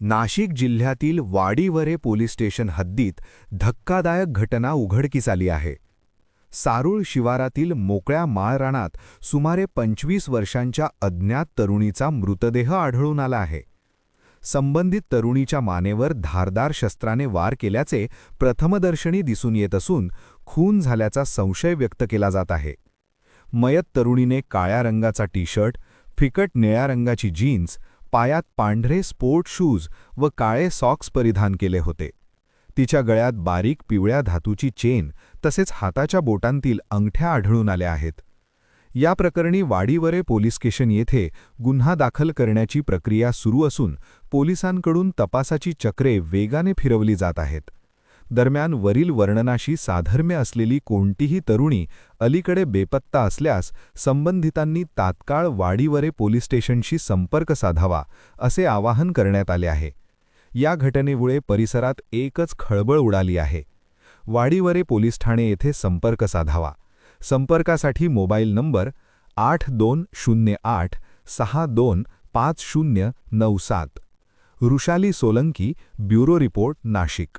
नाशिक जिल्ह्यातील Wadivare police station हद्दीत धक्कादायक घटना उघडकीस आली आहे. सारूळ शिवारातील मोकळ्या माळरानात सुमारे पंचवीस वर्षांच्या अज्ञात तरुणीचा मृतदेह आढळून आला आहे. संबंधित तरुणीच्या मानेवर धारदार शस्त्राने वार केल्याचे प्रथमदर्शनी दिसून येत असून खून झाल्याचा संशय व्यक्त केला जात आहे. मयत तरुणीने काळ्या रंगाचा टी शर्ट फिकट निळ्या रंगाची जीन्स पायात पांढरे स्पोर्ट शूज व काळे सॉक्स परिधान केले होते. तिच्या गळ्यात बारीक पिवळ्या धातूची चेन तसेच हाताच्या बोटांतील अंगठ्या आढळून आल्या आहेत. या प्रकरणी वाडीवरे पोलीस स्टेशन येथे गुन्हा दाखल करण्याची प्रक्रिया सुरू असून पोलिसांकडून तपासाची चक्रे वेगाने फिरवली जात आहेत. दरम्यान वरील वर्णनाशी साधर्म्य असलेली कोणतीही तरुणी अलीकडे बेपत्ता असल्यास संबंधितांनी तात्काळ वाडीवरे पोलीस स्टेशनशी संपर्क साधावा असे आवाहन करण्यात आले आहे. या घटनेमुळे परिसरात एकच खळबळ उडाली आहे. वाडीवरे पोलीस ठाणे येथे संपर्क साधावा. संपर्कासाठी मोबाईल नंबर आठ दोन शून्य आठ सहा दोन पाच शून्य नऊ सात. Rushali Solanki bureau report Nashik.